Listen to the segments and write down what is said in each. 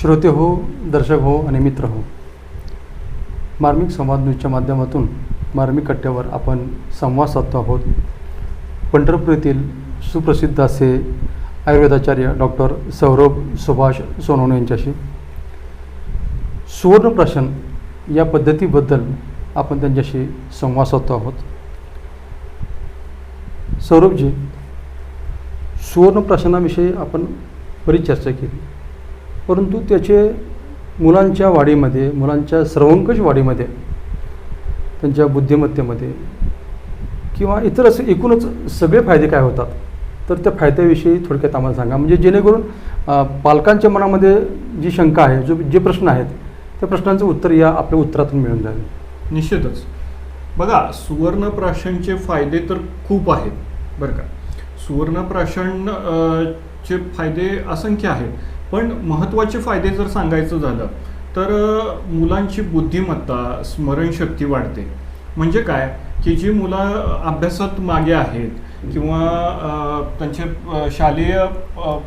श्रोते हो दर्शक हो आणि मित्र हो. मार्मिक संवाद न्यूजच्या माध्यमातून मार्मिक कट्ट्यावर आपण संवाद साधतो आहोत. पंढरपूर येथील सुप्रसिद्ध असे आयुर्वेदाचार्य डॉक्टर सौरभ सुभाष सोनवणे यांच्याशी सुवर्णप्राशन या पद्धतीबद्दल आपण त्यांच्याशी संवाद साधतो आहोत. सौरभजी सुवर्णप्राशनाविषयी आपण बरीच चर्चा केली. परंतु त्याचे मुलांच्या वाढीमध्ये मुलांच्या सर्वंकष वाढीमध्ये त्यांच्या बुद्धिमत्तेमध्ये किंवा इतर असे एकूणच सगळे फायदे काय होतात? तर त्या फायद्याविषयी थोडक्यात आम्हाला सांगा. म्हणजे जेणेकरून पालकांच्या मनामध्ये जी शंका आहे जो जे प्रश्न आहेत त्या प्रश्नांचं उत्तर या आपल्या उत्तरातून मिळून जाईल. निश्चितच. बघा सुवर्णप्राशनचे फायदे तर खूप आहेत बरं का? सुवर्णप्राशन चे फायदे असंख्य आहेत. पण महत्त्वाचे फायदे जर सांगायचं झालं तर मुलांची बुद्धिमत्ता स्मरणशक्ती वाढते. म्हणजे काय? की जी मुलं अभ्यासात मागे आहेत किंवा त्यांचे शालेय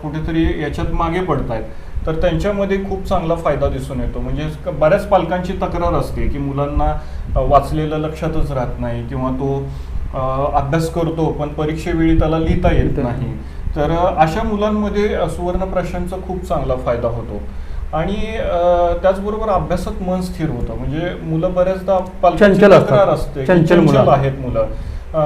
कुठेतरी याच्यात मागे पडत आहेत तर त्यांच्यामध्ये खूप चांगला फायदा दिसून येतो. म्हणजे बऱ्याच पालकांची तक्रार असते की मुलांना वाचलेलं लक्षातच राहत नाही किंवा तो अभ्यास करतो पण परीक्षेवेळी त्याला लिहिता येत नाही. तर अशा मुलांमध्ये अ, सुवर्णप्राशनचा खूप चांगला फायदा होतो. आणि त्याचबरोबर अभ्यासात मन स्थिर होतं. म्हणजे मुलं बऱ्याचदा. तक्रार असते चंचल आहेत मुलं.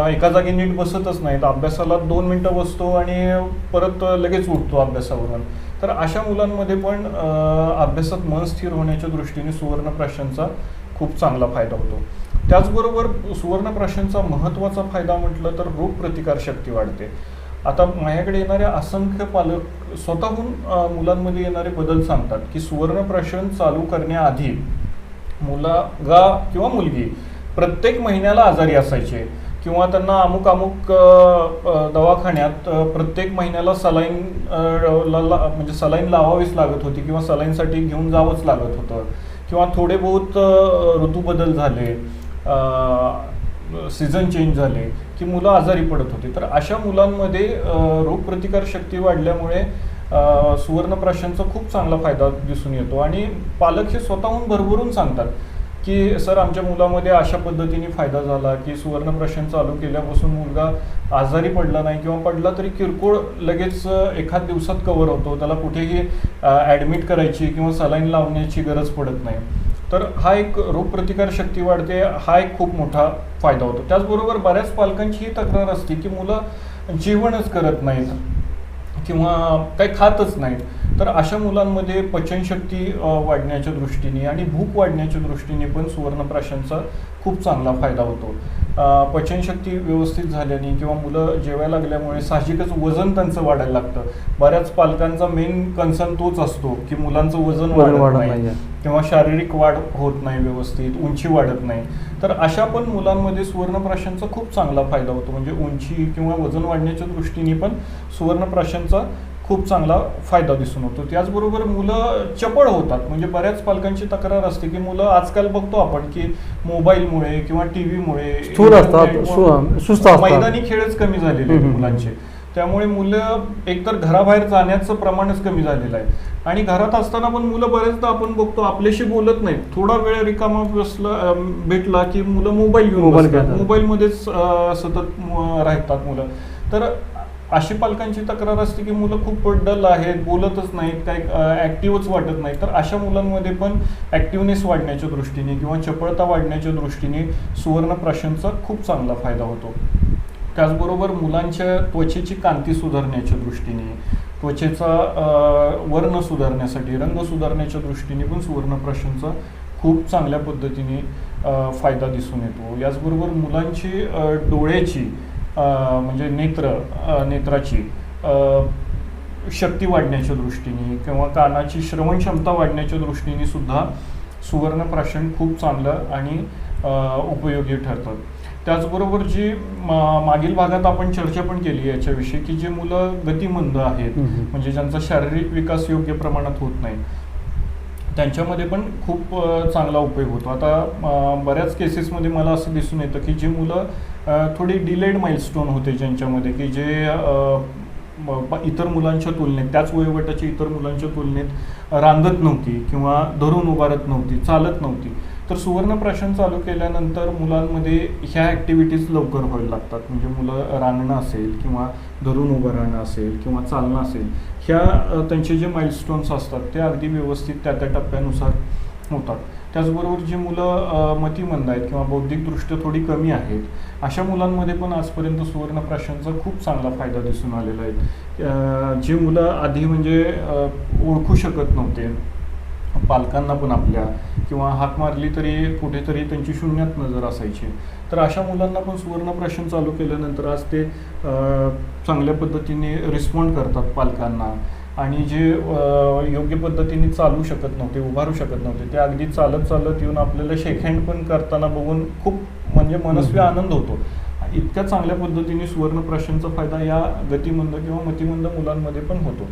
एका जागी नीट बसतच नाहीत. अभ्यासाला दोन मिनिटं बसतो आणि परत लगेच उठतो अभ्यासावरून. तर अशा मुलांमध्ये पण अभ्यासात मन स्थिर होण्याच्या दृष्टीने सुवर्णप्राशनचा खूप चांगला फायदा होतो. त्याचबरोबर सुवर्णप्राशनचा महत्त्वाचा फायदा म्हटलं तर रोगप्रतिकार शक्ती वाढते. आता माझ्याकडे येणारे असंख्य पालक स्वतःहून मुलांमध्ये येणारे बदल सांगतात की सुवर्णप्राशन चालू करण्याआधी मुलगा किंवा मुलगी प्रत्येक महिन्याला आजारी असायचे किंवा त्यांना अमुक अमुक दवाखान्यात प्रत्येक महिन्याला सलाईन ला- म्हणजे सलाईन लावावीच लागत होती किंवा सलाईनसाठी घेऊन जावंच लागत होतं किंवा थोडे बहुत ऋतू बदल झाले. सीझन चेंज झाले की मुलं आजारी पडत होती. तर अशा मुलांमध्ये रोगप्रतिकार शक्ती वाढल्यामुळे सुवर्णप्राशांचा सुवर्णप्राशनचा खूप चांगला फायदा दिसून येतो. आणि पालक हे स्वतःहून भरभरून सांगतात की सर आमच्या मुलामध्ये अशा पद्धतीने फायदा झाला की सुवर्णप्राशन चालू केल्यापासून मुलगा आजारी पडला नाही किंवा पडला तरी किरकोळ लगेच एखाद दिवसात कवर होतो. त्याला कुठेही ॲडमिट करायची किंवा सलाईन लावण्याची गरज पडत नाही. तर हा एक रोगप्रतिकार शक्ती वाढते हा एक खूप मोठा फायदा होतो. त्याचबरोबर बऱ्याच पालकांची ही तक्रार असते की मुलं जेवणच करत नाहीत किंवा काही खातच नाहीत. तर अशा मुलांमध्ये पचनशक्ती वाढण्याच्या दृष्टीने आणि भूक वाढण्याच्या दृष्टीने पण सुवर्णप्राशनचा खूप चांगला फायदा होतो. पचनशक्ती व्यवस्थित झाल्याने किंवा मुलं जेवायला लागल्यामुळे साहजिकच वजन त्यांचं वाढायला लागतं. बऱ्याच पालकांचा मेन कन्सर्न तोच असतो की मुलांचं वजन वाढत नाही. किंवा शारीरिक वाढ होत नाही व्यवस्थित उंची वाढत नाही. तर अशा पण मुलांमध्ये सुवर्णप्राशनचा खूप चांगला फायदा होतो. म्हणजे उंची किंवा वजन वाढण्याच्या दृष्टीने पण सुवर्णप्राशनचा खूप चांगला फायदा दिसून होतो. त्याचबरोबर मुलं चपळ होतात. म्हणजे बऱ्याच पालकांची तक्रार असते की मुलं आजकाल बघतो आपण की मोबाईलमुळे किंवा टी व्हीमुळे. मैदानी खेळच कमी झालेले आहेत मुलांचे. त्यामुळे मुलं एकतर घराबाहेर जाण्याचं प्रमाणच कमी झालेलं आहे. आणि घरात असताना पण मुलं बरेचदा आपण बघतो आपल्याशी बोलत नाहीत. थोडा वेळ रिकामा बसला भेटला की मुलं मोबाईल घेऊन. मोबाईलमध्येच सतत राहतात मुलं. तर अशी पालकांची तक्रार असते की मुलं खूप डल आहेत बोलतच नाहीत काही ॲक्टिव्हच वाटत नाही तर अशा मुलांमध्ये पण ॲक्टिवनेस वाढण्याच्या दृष्टीने किंवा चपळता वाढण्याच्या दृष्टीने सुवर्णप्राशनचा खूप चांगला फायदा होतो. त्याचबरोबर मुलांच्या त्वचेची कांती सुधारण्याच्या दृष्टीने त्वचेचा वर्ण सुधारण्यासाठी रंग सुधारण्याच्या दृष्टीने पण सुवर्णप्राशनचा खूप चांगल्या पद्धतीने फायदा दिसून येतो. याचबरोबर मुलांची डोळ्याची म्हणजे नेत्र नेत्राची शक्ती वाढण्याच्या दृष्टीने किंवा कानाची श्रवण क्षमता वाढण्याच्या दृष्टीने सुद्धा सुवर्णप्राशन खूप चांगलं आणि उपयोगी ठरतं त्याचबरोबर जी मा- मागील भागात आपण चर्चा पण केली याच्याविषयी की जे मुलं गतिमंद आहेत. म्हणजे ज्यांचा शारीरिक विकास योग्य प्रमाणात होत नाही त्यांच्यामध्ये पण खूप चांगला उपयोग होतो आता बऱ्याच केसेसमध्ये मला असं दिसून येतं की जी मुलं थोडी डिलेड माइलस्टोन होते ज्यांच्यामध्ये की जे इतर मुलांच्या तुलनेत त्याच वयोगटाच्या इतर मुलांच्या तुलनेत रांगत नव्हती किंवा धरून उभारत नव्हती चालत नव्हती. तर सुवर्णप्राशन चालू केल्यानंतर मुलांमध्ये ह्या ॲक्टिव्हिटीज लवकर व्हायला लागतात. म्हणजे मुलं रांगणं असेल किंवा धरून उभं राहणं असेल किंवा चालणं असेल ह्या त्यांचे जे माइलस्टोन्स असतात ते अगदी व्यवस्थित त्या त्या टप्प्यानुसार होतात. त्याचबरोबर जी मुलं मतिमंद आहेत किंवा बौद्धिकदृष्ट्या थोडी कमी आहेत अशा मुलांमध्ये पण आजपर्यंत सुवर्णप्राशनचा खूप चांगला फायदा दिसून आलेला आहे. जे जी मुलं आधी म्हणजे ओळखू शकत नव्हते पालकांना पण आपल्या किंवा हात मारली तरी कुठेतरी त्यांची शून्यात नजर असायची. तर अशा मुलांना पण सुवर्णप्राशन चालू केल्यानंतर आज ते चांगल्या पद्धतीने रिस्पॉन्ड करतात पालकांना. आणि जे योग्य पद्धतीने चालू शकत नव्हते उभारू शकत नव्हते ते अगदी चालत चालत येऊन आपल्याला शेक हँड पण करताना बघून खूप म्हणजे मनस्वी. आनंद होतो. इतक्या चांगल्या पद्धतीने सुवर्णप्राशनचा फायदा या गतिमंद किंवा मतिमंद मुलांमध्ये पण होतो.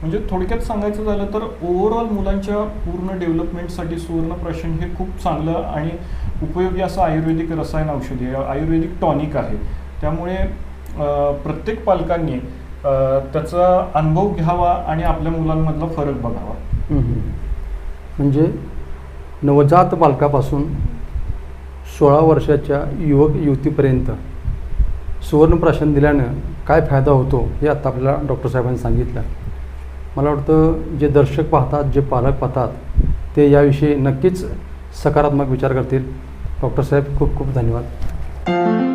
म्हणजे थोडक्यात सांगायचं झालं तर ओव्हरऑल मुलांच्या पूर्ण डेव्हलपमेंटसाठी सुवर्णप्राशन हे खूप चांगलं आणि उपयोगी असं आयुर्वेदिक रसायन औषधी आयुर्वेदिक टॉनिक आहे. त्यामुळे प्रत्येक पालकांनी त्याचा अनुभव घ्यावा आणि आपल्या मुलांमधला फरक बघावा. म्हणजे नवजात बालकापासून सोळा वर्षाच्या युवक युवतीपर्यंत सुवर्णप्राशन दिल्यानं काय फायदा होतो हे आत्ता आपल्याला डॉक्टर साहेबांनी सांगितलं. मला वाटतं जे दर्शक पाहतात जे पालक पाहतात ते याविषयी नक्कीच सकारात्मक विचार करतील. डॉक्टर साहेब खूप खूप धन्यवाद.